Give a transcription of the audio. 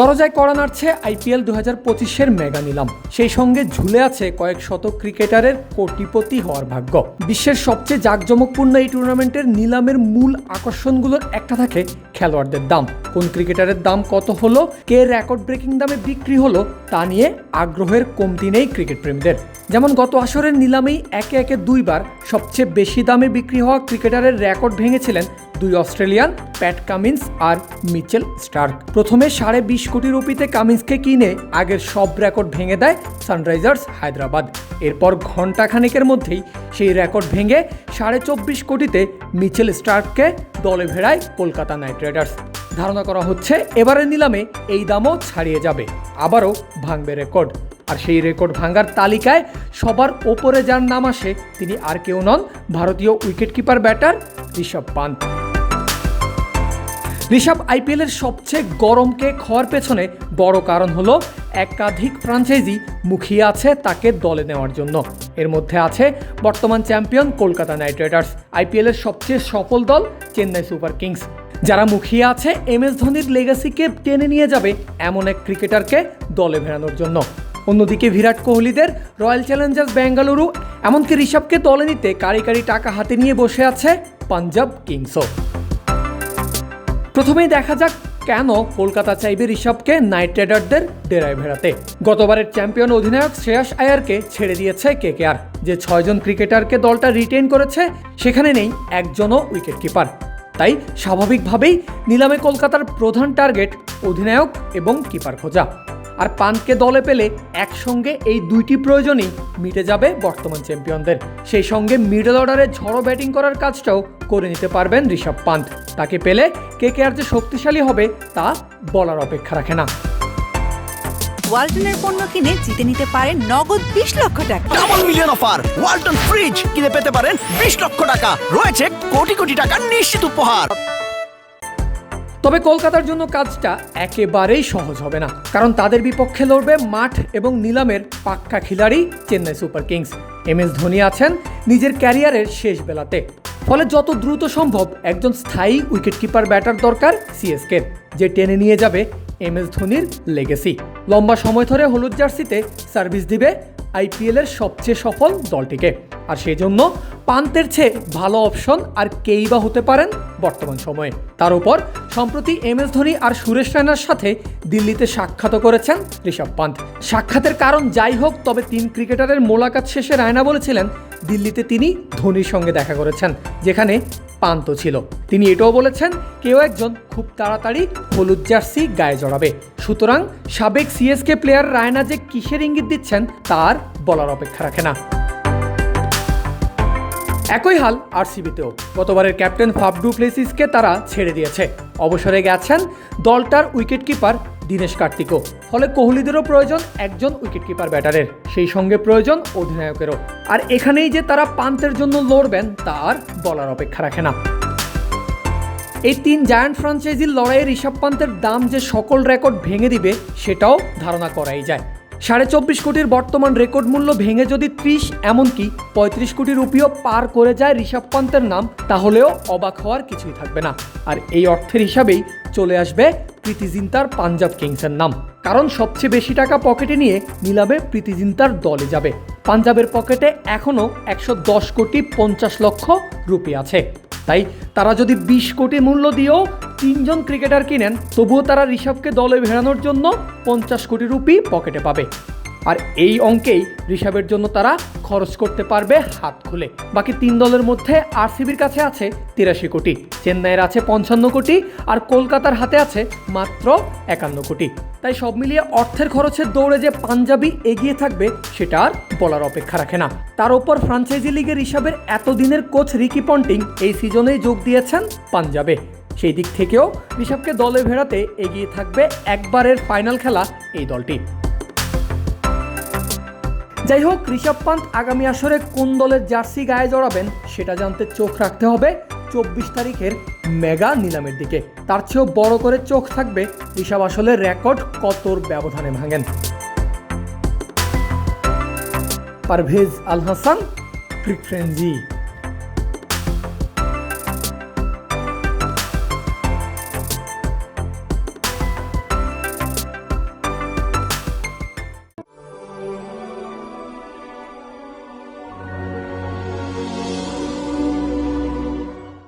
দরজায় কড়া নাড়ছে আইপিএল দু হাজার পঁচিশের মেগা নিলাম। সেই সঙ্গে ঝুলে আছে কয়েক শত ক্রিকেটারের কোটিপতি হওয়ার ভাগ্য। বিশ্বের সবচেয়ে জাঁকজমকপূর্ণ এই টুর্নামেন্টের নিলামের মূল আকর্ষণগুলোর একটা থাকে খেলোয়াড়দের দাম। কোন ক্রিকেটারের দাম কত হলো, কে রেকর্ড ব্রেকিং দামে বিক্রি হলো, তা নিয়ে আগ্রহের কমতি নেই ক্রিকেট প্রেমীদের যেমন গত আসরের নিলামেই একে একে দুইবার সবচেয়ে বেশি দামে বিক্রি হওয়া ক্রিকেটারের রেকর্ড ভেঙেছিলেন দুই অস্ট্রেলিয়ান, প্যাট কামিন্স আর মিচেল স্টার্ক। প্রথমে সাড়ে বিশ কোটি রুপিতে কামিন্সকে কিনে আগের সব রেকর্ড ভেঙে দেয় সানরাইজার্স হায়দ্রাবাদ। এরপর ঘণ্টাখানেকের মধ্যেই সেই রেকর্ড ভেঙে সাড়ে চব্বিশ কোটিতে মিচেল স্টার্ককে দলে ভেড়ায় কলকাতা নাইট রাইডার্স। ধারণা করা হচ্ছে এবারের নিলামে এই দামও ছাড়িয়ে যাবে, আবারও ভাঙবে রেকর্ড। আর সেই রেকর্ড ভাঙার তালিকায় সবার ওপরে যার নাম আসে তিনি আর কেউ নন, ভারতীয় উইকেটকিপার ব্যাটার ঋষভ পান্ত। ঋষভ আইপিএলের সবচেয়ে গরম কেক হওয়ার পেছনে বড় কারণ হলো একাধিক ফ্রাঞ্চাইজি মুখিয়ে আছে তাকে দলে নেওয়ার জন্য। এর মধ্যে আছে বর্তমান চ্যাম্পিয়ন কলকাতা নাইট রাইডার্স, আইপিএলের সবচেয়ে সফল দল চেন্নাই সুপার কিংস। যারা মুখিয়ে আছে এম এস ধোনির লেগাসিকে টেনে নিয়ে যাবে এমন এক ক্রিকেটারকে দলে ভেড়ানোর জন্য। অন্যদিকে বিরাট কোহলিদের রয়্যাল চ্যালেঞ্জার্স বেঙ্গালুরু, এমনকি ঋষভকে দলে নিতে কারি কারি টাকা হাতে নিয়ে বসে আছে পাঞ্জাব কিংসও। প্রথমেই দেখা যাক কেন কলকাতা চাইবে ঋষভকে নাইট রাইডারদের ডেরায় ভেড়াতে। গতবারের চ্যাম্পিয়ন অধিনায়ক শ্রেয়াস আয়ারকে ছেড়ে দিয়েছে কে কে আর যে ছয়জন ক্রিকেটারকে দলটা রিটেন করেছে, সেখানে নেই একজনও উইকেট কিপার তাই স্বাভাবিকভাবেই নিলামে কলকাতার প্রধান টার্গেট অধিনায়ক এবং কিপার খোঁজা। আর পান্তকে দলে পেলে একসঙ্গে এই দুইটি প্রয়োজনই মিটে যাবে বর্তমান চ্যাম্পিয়নদের। সেই সঙ্গে মিডল অর্ডারে ঝড়ো ব্যাটিং করার কাজটাও করে নিতে পারবেন ঋষভ পান্ত। তাকে পেলে কে কে আর যে শক্তিশালী হবে তা বলার অপেক্ষা রাখে না। ওয়ালটনের পণ্য কিনে জিতে নিতে পারেন নগদ বিশ লক্ষ টাকা। Double million offer Walton fridge কিনে পেতে পারেন বিশ লক্ষ টাকা। রয়েছে কোটি কোটি টাকার নিশ্চিত উপহার। তবে কলকাতার জন্য কাজটা একেবারেই সহজ হবে না, কারণ তাদের বিপক্ষে লড়বে মাঠ এবং নিলামের পাক্কা খিলাড়ি Chennai super kings. M S Dhoni আছেন নিজের ক্যারিয়ারের শেষ বেলাতে, ফলে যত দ্রুত সম্ভব একজন স্থায়ী উইকেটকিপার ব্যাটার দরকার সিএসকে যে টেনে নিয়ে যাবে এম এস ধোনির লেগেসি লম্বা সময় ধরে হলুদ জার্সিতে সার্ভিস দিবে আইপিএলের সবচেয়ে সফল দলটিকে। আর সেই জন্য পান্তের চেয়ে ভালো অপশন আর কেই বা হতে পারেন বর্তমান সময়ে। তার উপর সম্প্রতি এম এস ধোনি আর সুরেশ রায়নার সাথে দিল্লিতে সাক্ষাৎ করেছেন ঋষভ পান্ত। সাক্ষাতের কারণ যাই হোক, তবে তিন ক্রিকেটারের মোলাকাত শেষে রায়না বলেছিলেন, দিল্লিতে তিনি ধোনির সঙ্গে দেখা করেছেন, যেখানে পান্ত ছিল। তিনি এটাও বলেছেন, কেউ একজন খুব তাড়াতাড়ি হলুদ জার্সি গায়ে জড়াবে। সুতরাং সাবেক সিএসকে প্লেয়ার রায়না যে কিসের ইঙ্গিত দিচ্ছেন, তার বলার অপেক্ষা রাখে না। একই হাল আরসিবিতেও গতবারের ক্যাপ্টেন ফাবডু প্লেসিসকে তারা ছেড়ে দিয়েছে। অবসরে গেছেন দলটার উইকেটকিপার দীনেশ কার্তিকও। ফলে কোহলিদেরও প্রয়োজন একজন উইকেটকিপার ব্যাটারের, সেই সঙ্গে প্রয়োজন অধিনায়কেরও। আর এখানেই যে তারা পান্তের জন্য লড়বেন, তার বলার অপেক্ষা রাখে না। এই তিন জায়ান্ট ফ্রাঞ্চাইজির লড়াইয়ে ঋষভ পান্তের দাম যে সকল রেকর্ড ভেঙে দিবে, সেটাও ধারণা করাই যায়। সাড়ে চব্বিশ কোটির বর্তমান রেকর্ড মূল্য ভেঙে যদি ত্রিশ, এমনকি পঁয়ত্রিশ কোটি রুপিও পার করে যায় ঋষভ পান্তের নাম, তাহলেও অবাক হওয়ার কিছুই থাকবে না। আর এই অর্থের হিসাবেই চলে আসবে প্রীতি জিন্তার পাঞ্জাব কিংসের নাম। কারণ সবচেয়ে বেশি টাকা পকেটে নিয়ে নিলামে প্রীতি জিন্তার দলে যাবে। পাঞ্জাবের পকেটে এখনও একশো দশ কোটি পঞ্চাশ লক্ষ রুপি আছে। তাই তারা যদি বিশ কোটি মূল্য দিয়েও তিনজন ক্রিকেটার কিনেন, তবুও তারা ঋষভকে দলে ভেড়ানোর জন্য পঞ্চাশ কোটি রুপি পকেটে পাবে। আর এই অঙ্কেই ঋষভের জন্য তারা খরচ করতে পারবে হাত খুলে। বাকি তিন দলের মধ্যে আরসিবির কাছে আছে তিরাশি কোটি, চেন্নাইয়ের আছে পঞ্চান্ন কোটি, আর কলকাতার হাতে আছে মাত্র একান্ন কোটি। তাই সব মিলিয়ে অর্থের খরচের দৌড়ে যে পাঞ্জাবি এগিয়ে থাকবে, সেটা আর বলার অপেক্ষা রাখে না। তার ওপর ফ্রাঞ্চাইজি লিগের হিসাবের এতদিনের কোচ রিকি পন্টিং এই সিজনেই যোগ দিয়েছেন পাঞ্জাবে। সেই দিক থেকেও ঋষভকে দলে ভেড়াতে এগিয়ে থাকবে একবারের ফাইনাল খেলা এই দলটি। যাই হোক, ঋষভ পান্ত আগামী আসরে কোন দলের জার্সি গায়ে জড়াবেন সেটা জানতে চোখ রাখতে হবে চব্বিশ তারিখের মেগা নিলামের দিকে। তার চেয়েও বড় করে চোখ থাকবে ঋষভ আসলে রেকর্ড কতর ব্যবধানে ভাঙেন। পারভেজ আল হাসান ফ্রিকফ্রেন্সি